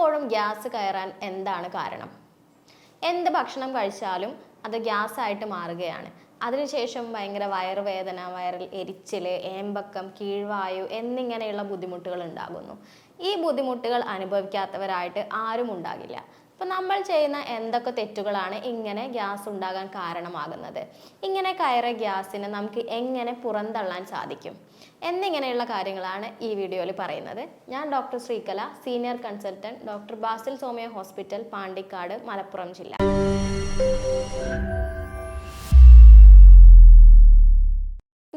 എപ്പോഴും ഗ്യാസ് കയറാൻ എന്താണ് കാരണം? എന്ത് ഭക്ഷണം കഴിച്ചാലും അത് ഗ്യാസ് ആയിട്ട് മാറുകയാണ്. അതിനുശേഷം ഭയങ്കര വയറുവേദന വയറിൽ എരിച്ചിൽ ഏമ്പക്കം കീഴ്വായു എന്നിങ്ങനെയുള്ള ബുദ്ധിമുട്ടുകൾ ഉണ്ടാകുന്നു. ഈ ബുദ്ധിമുട്ടുകൾ അനുഭവിക്കാത്തവരായിട്ട് ആരും ഉണ്ടാകില്ല. അപ്പം നമ്മൾ ചെയ്യുന്ന എന്തൊക്കെ തെറ്റുകളാണ് ഇങ്ങനെ ഗ്യാസ് ഉണ്ടാകാൻ കാരണമാകുന്നത്? ഇങ്ങനെ കയറ ഗ്യാസിനെ നമുക്ക് എങ്ങനെ പുറന്തള്ളാൻ സാധിക്കും? എന്നിങ്ങനെയുള്ള കാര്യങ്ങളാണ് ഈ വീഡിയോയിൽ പറയുന്നത്. ഞാൻ doctor Sreekala senior consultant doctor Basil Somaya hospital Pandikkad Malappuram ജില്ല.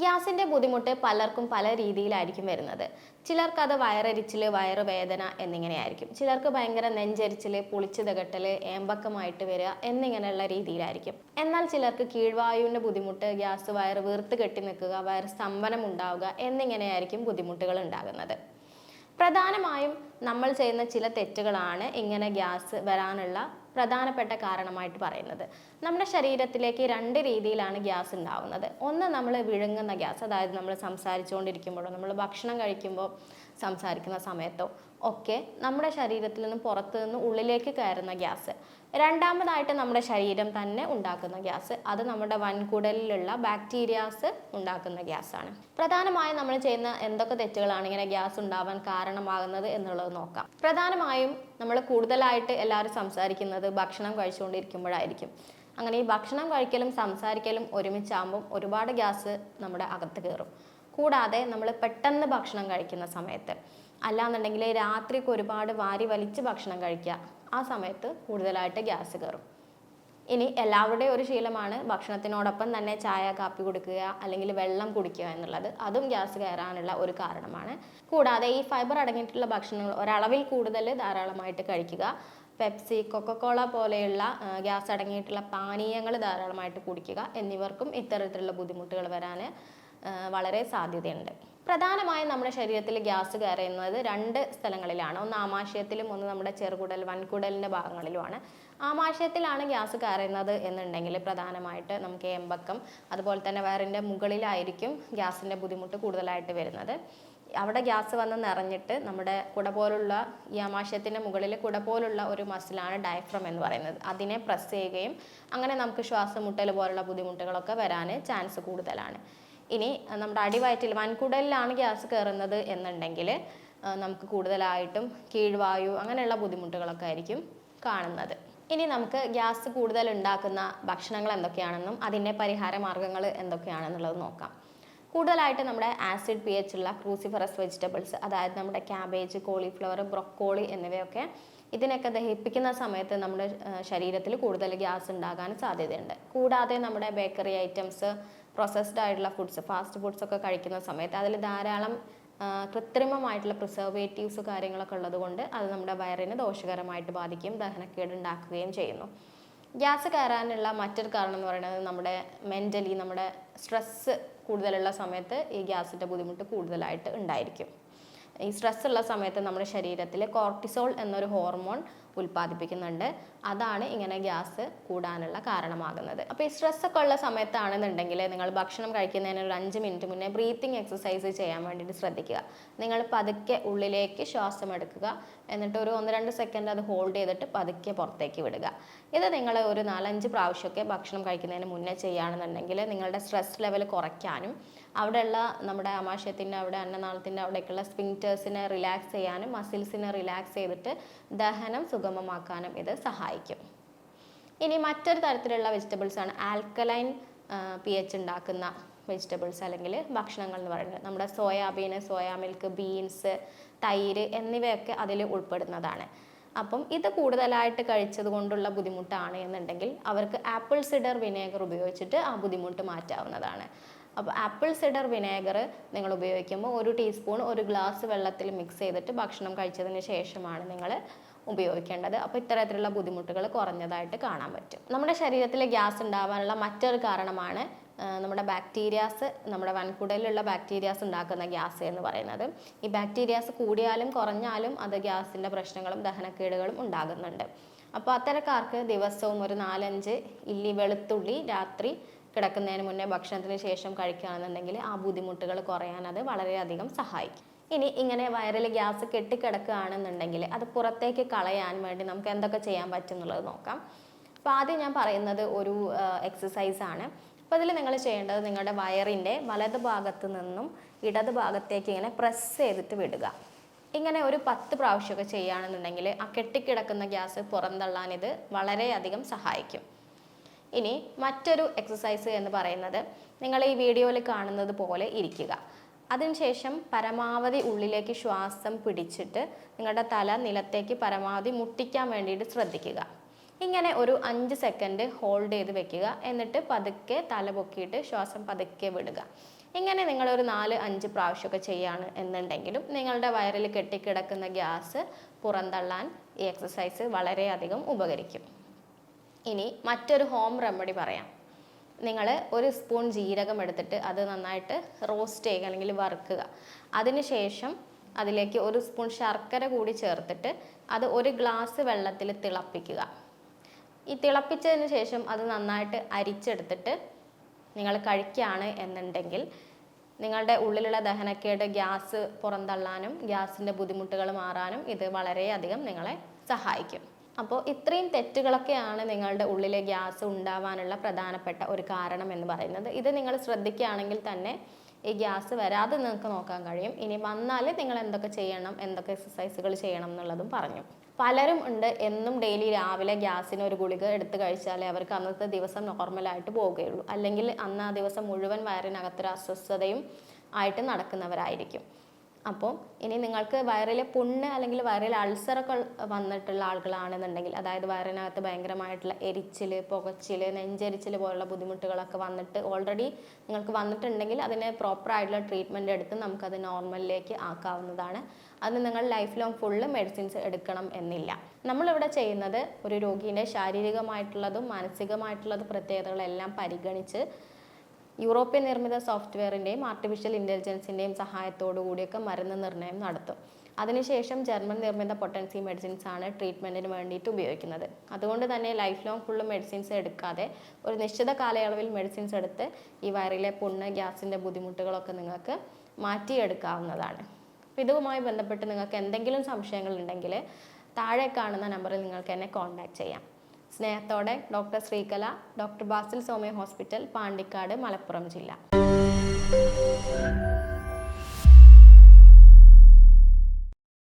ഗ്യാസിന്റെ ബുദ്ധിമുട്ട് പലർക്കും പല രീതിയിലായിരിക്കും വരുന്നത്. ചിലർക്ക് അത് വയറരിച്ചിൽ വയറുവേദന എന്നിങ്ങനെയായിരിക്കും. ചിലർക്ക് ഭയങ്കര നെഞ്ചരിച്ചിൽ പുളിച്ചു തകട്ടൽ ഏമ്പക്കമായിട്ട് വരിക എന്നിങ്ങനെയുള്ള രീതിയിലായിരിക്കും. എന്നാൽ ചിലർക്ക് കീഴ്വായുവിന്റെ ബുദ്ധിമുട്ട് ഗ്യാസ് വയറ് വീർത്ത് കെട്ടി നിൽക്കുക വയറ് സ്തംഭനം ഉണ്ടാവുക എന്നിങ്ങനെയായിരിക്കും ബുദ്ധിമുട്ടുകൾ ഉണ്ടാകുന്നത്. പ്രധാനമായും നമ്മൾ ചെയ്യുന്ന ചില തെറ്റുകളാണ് ഇങ്ങനെ ഗ്യാസ് വരാനുള്ള പ്രധാനപ്പെട്ട കാരണമായിട്ട് പറയുന്നത്. നമ്മുടെ ശരീരത്തിലേക്ക് രണ്ട് രീതിയിലാണ് ഗ്യാസ് ഉണ്ടാവുന്നത്. ഒന്ന് നമ്മൾ വിഴുങ്ങുന്ന ഗ്യാസ് അതായത് നമ്മൾ സംസാരിച്ചുകൊണ്ടിരിക്കുമ്പോഴോ നമ്മൾ ഭക്ഷണം കഴിക്കുമ്പോൾ സംസാരിക്കുന്ന സമയത്തോ ഒക്കെ നമ്മുടെ ശരീരത്തിൽ നിന്ന് പുറത്തു നിന്ന് ഉള്ളിലേക്ക് കയറുന്ന ഗ്യാസ്. രണ്ടാമതായിട്ട് നമ്മുടെ ശരീരം തന്നെ ഉണ്ടാക്കുന്ന ഗ്യാസ്. അത് നമ്മുടെ വൻകുടലിലുള്ള ബാക്ടീരിയാസ് ഉണ്ടാക്കുന്ന ഗ്യാസാണ്. പ്രധാനമായും നമ്മൾ ചെയ്യുന്ന എന്തൊക്കെ തെറ്റുകളാണ് ഇങ്ങനെ ഗ്യാസ് ഉണ്ടാവാൻ കാരണമാകുന്നത് എന്നുള്ളത് നോക്കാം. പ്രധാനമായും നമ്മൾ കൂടുതലായിട്ട് എല്ലാവരും സംസാരിക്കുന്നത് ഭക്ഷണം കഴിച്ചുകൊണ്ടിരിക്കുമ്പോഴായിരിക്കും. അങ്ങനെ ഈ ഭക്ഷണം കഴിക്കലും സംസാരിക്കലും ഒരുമിച്ചാകുമ്പം ഒരുപാട് ഗ്യാസ് നമ്മുടെ അകത്ത് കയറും. കൂടാതെ നമ്മൾ പെട്ടെന്ന് ഭക്ഷണം കഴിക്കുന്ന സമയത്ത്. അല്ലാന്നുണ്ടെങ്കിൽ രാത്രിക്ക് ഒരുപാട് വാരി വലിച്ച് ഭക്ഷണം കഴിക്കുക. ആ സമയത്ത് കൂടുതലായിട്ട് ഗ്യാസ് കയറും ഇനി എല്ലാവരുടെയും ഒരു ശീലമാണ് ഭക്ഷണത്തിനോടൊപ്പം തന്നെ ചായ കാപ്പി കൊടുക്കുക അല്ലെങ്കിൽ വെള്ളം കുടിക്കുക എന്നുള്ളത്. അതും ഗ്യാസ് കയറാനുള്ള ഒരു കാരണമാണ്. കൂടാതെ ഈ ഫൈബർ അടങ്ങിയിട്ടുള്ള ഭക്ഷണങ്ങൾ ഒരളവിൽ കൂടുതൽ ധാരാളമായിട്ട് കഴിക്കുക. പെപ്സി കൊക്കക്കോള പോലെയുള്ള ഗ്യാസ് അടങ്ങിയിട്ടുള്ള പാനീയങ്ങൾ ധാരാളമായിട്ട് കുടിക്കുക. എന്നിവർക്കും ഇത്തരത്തിലുള്ള ബുദ്ധിമുട്ടുകൾ വരാൻ വളരെ സാധ്യതയുണ്ട്. പ്രധാനമായും നമ്മുടെ ശരീരത്തിൽ ഗ്യാസ് കയറുന്നത് രണ്ട് സ്ഥലങ്ങളിലാണ്. ഒന്ന് ആമാശയത്തിലും ഒന്ന് നമ്മുടെ ചെറുകുടൽ വൻകുടലിന്റെ ഭാഗങ്ങളിലുമാണ്. ആമാശയത്തിലാണ് ഗ്യാസ് കയറുന്നത് എന്നുണ്ടെങ്കിൽ പ്രധാനമായിട്ട് നമുക്ക് എമ്പക്കം അതുപോലെ തന്നെ വയറിന്റെ മുകളിലായിരിക്കും ഗ്യാസിന്റെ ബുദ്ധിമുട്ട് കൂടുതലായിട്ട് വരുന്നത്. അവിടെ ഗ്യാസ് വന്ന് നിറഞ്ഞിട്ട് നമ്മുടെ കുട പോലുള്ള ഈ ആമാശയത്തിന്റെ മുകളിൽ കുട പോലുള്ള ഒരു മസിലാണ് ഡയഫ്രം എന്ന് പറയുന്നത്. അതിനെ പ്രസ് ചെയ്യുകയും അങ്ങനെ നമുക്ക് ശ്വാസം മുട്ടൽ പോലുള്ള ബുദ്ധിമുട്ടുകളൊക്കെ വരാൻ ചാൻസ് കൂടുതലാണ്. ഇനി നമ്മുടെ അടിവയറ്റിൽ വൻകുടലിലാണ് ഗ്യാസ് കയറുന്നത് എന്നുണ്ടെങ്കിൽ നമുക്ക് കൂടുതലായിട്ടും കീഴ്വായു അങ്ങനെയുള്ള ബുദ്ധിമുട്ടുകളൊക്കെ ആയിരിക്കും കാണുന്നത്. ഇനി നമുക്ക് ഗ്യാസ് കൂടുതൽ ഉണ്ടാക്കുന്ന ഭക്ഷണങ്ങൾ എന്തൊക്കെയാണെന്നും അതിന്റെ പരിഹാര മാർഗങ്ങൾ എന്തൊക്കെയാണെന്നുള്ളത് നോക്കാം. കൂടുതലായിട്ട് നമ്മുടെ ആസിഡ് പി എച്ച് ഉള്ള ക്രൂസിഫറസ് വെജിറ്റബിൾസ് അതായത് നമ്മുടെ ക്യാബേജ് കോളിഫ്ലവർ ബ്രൊക്കോളി എന്നിവയൊക്കെ ഇതിനൊക്കെ ദഹിപ്പിക്കുന്ന സമയത്ത് നമ്മുടെ ശരീരത്തിൽ കൂടുതൽ ഗ്യാസ് ഉണ്ടാകാൻ സാധ്യതയുണ്ട്. കൂടാതെ നമ്മുടെ ബേക്കറി ഐറ്റംസ് പ്രോസസ്ഡ് ആയിട്ടുള്ള ഫുഡ്സ് ഫാസ്റ്റ് ഫുഡ്സ് ഒക്കെ കഴിക്കുന്ന സമയത്ത് അതിൽ ധാരാളം കൃത്രിമമായിട്ടുള്ള പ്രിസർവേറ്റീവ്സ് കാര്യങ്ങളൊക്കെ ഉള്ളത് കൊണ്ട് അത് നമ്മുടെ വയറിന് ദോഷകരമായിട്ട് ബാധിക്കുകയും ദഹനക്കേട് ഉണ്ടാക്കുകയും ചെയ്യുന്നു. ഗ്യാസ് കയറാനുള്ള മറ്റൊരു കാരണം എന്ന് പറയുന്നത് നമ്മുടെ മെന്റലി നമ്മുടെ സ്ട്രെസ്സ് കൂടുതലുള്ള സമയത്ത് ഈ ഗ്യാസിന്റെ ബുദ്ധിമുട്ട് കൂടുതലായിട്ട് ഉണ്ടായിരിക്കും. ഈ സ്ട്രെസ് ഉള്ള സമയത്ത് നമ്മുടെ ശരീരത്തിലെ കോർട്ടിസോൾ എന്നൊരു ഹോർമോൺ ഉൽപ്പാദിപ്പിക്കുന്നുണ്ട്. അതാണ് ഇങ്ങനെ ഗ്യാസ് കൂടാനുള്ള കാരണമാകുന്നത്. അപ്പോൾ ഈ സ്ട്രെസ് ഒക്കെ ഉള്ള സമയത്താണെന്നുണ്ടെങ്കിൽ നിങ്ങൾ ഭക്ഷണം കഴിക്കുന്നതിന് ഒരു അഞ്ച് മിനിറ്റ് മുന്നേ ബ്രീത്തിങ് എക്സസൈസ് ചെയ്യാൻ വേണ്ടിയിട്ട് ശ്രദ്ധിക്കുക. നിങ്ങൾ പതുക്കെ ഉള്ളിലേക്ക് ശ്വാസം എടുക്കുക. എന്നിട്ട് ഒരു ഒന്ന് രണ്ട് സെക്കൻഡ് അത് ഹോൾഡ് ചെയ്തിട്ട് പതുക്കെ പുറത്തേക്ക് വിടുക. ഇത് നിങ്ങൾ ഒരു നാലഞ്ച് പ്രാവശ്യമൊക്കെ ഭക്ഷണം കഴിക്കുന്നതിന് മുന്നേ ചെയ്യുകയാണെന്നുണ്ടെങ്കിൽ നിങ്ങളുടെ സ്ട്രെസ് ലെവൽ കുറയ്ക്കാനും അവിടെയുള്ള നമ്മുടെ ആമാശയത്തിന്റെ അവിടെ അന്നനാളത്തിന്റെ അവിടേക്കുള്ള സ്പിങ്റ്റേഴ്സിനെ റിലാക്സ് ചെയ്യാനും മസിൽസിനെ റിലാക്സ് ചെയ്തിട്ട് ദഹനം സുഗമമാക്കാനും ഇത് സഹായിക്കും. ഇനി മറ്റൊരു തരത്തിലുള്ള വെജിറ്റബിൾസ് ആണ് ആൽക്കലൈൻ പി എച്ച് ഉണ്ടാക്കുന്ന വെജിറ്റബിൾസ് അല്ലെങ്കിൽ ഭക്ഷണങ്ങൾ എന്ന് പറയുന്നത്. നമ്മുടെ സോയാബീൻ സോയാ മിൽക്ക് ബീൻസ് തൈര് എന്നിവയൊക്കെ അതിൽ ഉൾപ്പെടുന്നതാണ്. അപ്പം ഇത് കൂടുതലായിട്ട് കഴിച്ചത് കൊണ്ടുള്ള ബുദ്ധിമുട്ടാണ് എന്നുണ്ടെങ്കിൽ അവർക്ക് ആപ്പിൾ സിഡർ വിനേഗർ ഉപയോഗിച്ചിട്ട് ആ ബുദ്ധിമുട്ട് മാറ്റാവുന്നതാണ്. അപ്പോൾ ആപ്പിൾ സിഡർ വിനേഗർ നിങ്ങൾ ഉപയോഗിക്കുമ്പോൾ ഒരു ടീസ്പൂൺ ഒരു ഗ്ലാസ് വെള്ളത്തിൽ മിക്സ് ചെയ്തിട്ട് ഭക്ഷണം കഴിച്ചതിന് ശേഷമാണ് നിങ്ങൾ ഉപയോഗിക്കേണ്ടത്. അപ്പോൾ ഇത്തരത്തിലുള്ള ബുദ്ധിമുട്ടുകൾ കുറഞ്ഞതായിട്ട് കാണാൻ പറ്റും. നമ്മുടെ ശരീരത്തിൽ ഗ്യാസ് ഉണ്ടാവാനുള്ള മറ്റൊരു കാരണമാണ് നമ്മുടെ ബാക്ടീരിയാസ് നമ്മുടെ വൻകുടലിലുള്ള ബാക്ടീരിയാസ് ഉണ്ടാക്കുന്ന ഗ്യാസ് എന്ന് പറയുന്നത്. ഈ ബാക്ടീരിയാസ് കൂടിയാലും കുറഞ്ഞാലും അത് ഗ്യാസിന്റെ പ്രശ്നങ്ങളും ദഹനക്കേടുകളും ഉണ്ടാകുന്നുണ്ട്. അപ്പോൾ അത്തരക്കാർക്ക് ദിവസവും ഒരു നാലഞ്ച് ഇല്ലി വെളുത്തുള്ളി രാത്രി കിടക്കുന്നതിന് മുന്നേ ഭക്ഷണത്തിന് ശേഷം കഴിക്കുകയാണെന്നുണ്ടെങ്കിൽ ആ ബുദ്ധിമുട്ടുകൾ കുറയാൻ അത് വളരെയധികം സഹായിക്കും. ഇനി ഇങ്ങനെ വയറിൽ ഗ്യാസ് കെട്ടിക്കിടക്കുകയാണെന്നുണ്ടെങ്കിൽ അത് പുറത്തേക്ക് കളയാൻ വേണ്ടി നമുക്ക് എന്തൊക്കെ ചെയ്യാൻ പറ്റും എന്നുള്ളത് നോക്കാം. അപ്പോൾ ആദ്യം ഞാൻ പറയുന്നത് ഒരു എക്സസൈസാണ് അപ്പോൾ ഇതിൽ നിങ്ങൾ ചെയ്യേണ്ടത് നിങ്ങളുടെ വയറിന്റെ വലത് ഭാഗത്ത് നിന്നും ഇടത് ഭാഗത്തേക്ക് ഇങ്ങനെ പ്രസ് ചെയ്തിട്ട് വിടുക. ഇങ്ങനെ ഒരു പത്ത് പ്രാവശ്യമൊക്കെ ചെയ്യുകയാണെന്നുണ്ടെങ്കിൽ ആ കെട്ടിക്കിടക്കുന്ന ഗ്യാസ് പുറന്തള്ളാൻ ഇത് വളരെയധികം സഹായിക്കും. ഇനി മറ്റൊരു എക്സസൈസ് എന്ന് പറയുന്നത് നിങ്ങൾ ഈ വീഡിയോയിൽ കാണുന്നത് പോലെ ഇരിക്കുക. അതിനുശേഷം പരമാവധി ഉള്ളിലേക്ക് ശ്വാസം പിടിച്ചിട്ട് നിങ്ങളുടെ തല നിലത്തേക്ക് പരമാവധി മുട്ടിക്കാൻ വേണ്ടിയിട്ട് ശ്രദ്ധിക്കുക. ഇങ്ങനെ ഒരു അഞ്ച് സെക്കൻഡ് ഹോൾഡ് ചെയ്ത് വെക്കുക. എന്നിട്ട് പതുക്കെ തല പൊക്കിയിട്ട് ശ്വാസം പതുക്കെ വിടുക. ഇങ്ങനെ നിങ്ങളൊരു നാല് അഞ്ച് പ്രാവശ്യമൊക്കെ ചെയ്യുകയാണ് എന്നുണ്ടെങ്കിലും നിങ്ങളുടെ വയറിൽ കെട്ടിക്കിടക്കുന്ന ഗ്യാസ് പുറന്തള്ളാൻ ഈ എക്സസൈസ് വളരെയധികം ഉപകരിക്കും. ഇനി മറ്റൊരു ഹോം റെമഡി പറയാം. നിങ്ങൾ ഒരു സ്പൂൺ ജീരകം എടുത്തിട്ട് അത് നന്നായിട്ട് റോസ്റ്റ് ചെയ്യുക അല്ലെങ്കിൽ വറുക്കുക. അതിനുശേഷം അതിലേക്ക് ഒരു സ്പൂൺ ശർക്കര കൂടി ചേർത്തിട്ട് അത് ഒരു ഗ്ലാസ് വെള്ളത്തിൽ തിളപ്പിക്കുക. ഈ തിളപ്പിച്ചതിന് ശേഷം അത് നന്നായിട്ട് അരിച്ചെടുത്തിട്ട് നിങ്ങൾ കഴിക്കുകയാണ് എന്നുണ്ടെങ്കിൽ നിങ്ങളുടെ ഉള്ളിലുള്ള ദഹനക്കേട് ഗ്യാസ് പുറന്തള്ളാനും ഗ്യാസിന്റെ ബുദ്ധിമുട്ടുകൾ മാറാനും ഇത് വളരെയധികം നിങ്ങളെ സഹായിക്കും. അപ്പോൾ ഇത്രയും തെറ്റുകളൊക്കെയാണ് നിങ്ങളുടെ ഉള്ളിലെ ഗ്യാസ് ഉണ്ടാവാനുള്ള പ്രധാനപ്പെട്ട ഒരു കാരണം എന്ന് പറയുന്നത്. ഇത് നിങ്ങൾ ശ്രദ്ധിക്കുകയാണെങ്കിൽ തന്നെ ഈ ഗ്യാസ് വരാതെ നിങ്ങൾക്ക് നോക്കാൻ കഴിയും. ഇനി വന്നാൽ നിങ്ങൾ എന്തൊക്കെ ചെയ്യണം എന്തൊക്കെ എക്സസൈസുകൾ ചെയ്യണം എന്നുള്ളതും പറഞ്ഞു. പലരും ഉണ്ട് എന്നും ഡെയിലി രാവിലെ ഗ്യാസിന് ഒരു ഗുളിക എടുത്തു കഴിച്ചാലേ അവർക്ക് അന്നത്തെ ദിവസം നോർമലായിട്ട് പോവുകയുള്ളൂ അല്ലെങ്കിൽ അന്ന് ആ ദിവസം മുഴുവൻ വയറിനകത്തൊരു അസ്വസ്ഥതയും ആയിട്ട് നടക്കുന്നവരായിരിക്കും. അപ്പോൾ ഇനി നിങ്ങൾക്ക് വയറിൽ പുണ്ണ് അല്ലെങ്കിൽ വയറിൽ അൾസറൊക്കെ വന്നിട്ടുള്ള ആളുകളാണെന്നുണ്ടെങ്കിൽ അതായത് വയറിനകത്ത് ഭയങ്കരമായിട്ടുള്ള എരിച്ചിൽ പുകച്ചിൽ നെഞ്ചരിച്ചിൽ പോലുള്ള ബുദ്ധിമുട്ടുകളൊക്കെ വന്നിട്ട് ഓൾറെഡി നിങ്ങൾക്ക് വന്നിട്ടുണ്ടെങ്കിൽ അതിന് പ്രോപ്പറായിട്ടുള്ള ട്രീറ്റ്മെന്റ് എടുത്ത് നമുക്കത് നോർമലിലേക്ക് ആക്കാവുന്നതാണ്. അത് നിങ്ങൾ ലൈഫ് ലോങ് ഫുള്ള് മെഡിസിൻസ് എടുക്കണം എന്നില്ല. നമ്മളിവിടെ ചെയ്യുന്നത് ഒരു രോഗീന്റെ ശാരീരികമായിട്ടുള്ളതും മാനസികമായിട്ടുള്ളതും പ്രത്യേകതകളെല്ലാം പരിഗണിച്ച് യൂറോപ്യൻ നിർമ്മിത സോഫ്റ്റ്വെയറിന്റെയും ആർട്ടിഫിഷ്യൽ ഇന്റലിജൻസിന്റെയും സഹായത്തോടു കൂടിയൊക്കെ മരുന്ന് നിർണയം നടത്തും. അതിനുശേഷം ജർമ്മൻ നിർമ്മിത പൊട്ടൻസി മെഡിസിൻസ് ആണ് ട്രീറ്റ്മെന്റിന് വേണ്ടിയിട്ട് ഉപയോഗിക്കുന്നത്. അതുകൊണ്ട് തന്നെ ലൈഫ് ലോങ് ഫുള്ള് മെഡിസിൻസ് എടുക്കാതെ ഒരു നിശ്ചിത കാലയളവിൽ മെഡിസിൻസ് എടുത്ത് ഈ വയറിലെ പുണ്ണ് ഗ്യാസിന്റെ ബുദ്ധിമുട്ടുകളൊക്കെ നിങ്ങൾക്ക് മാറ്റിയെടുക്കാവുന്നതാണ്. അപ്പോൾ ഇതുമായി ബന്ധപ്പെട്ട് നിങ്ങൾക്ക് എന്തെങ്കിലും സംശയങ്ങൾ ഉണ്ടെങ്കിൽ താഴെ കാണുന്ന നമ്പറിൽ നിങ്ങൾക്ക് എന്നെ കോൺടാക്റ്റ് ചെയ്യാം. സ്നേഹത്തോടെ doctor Sreekala doctor Basil Somaya hospital Pandikkad Malappuram ജില്ല.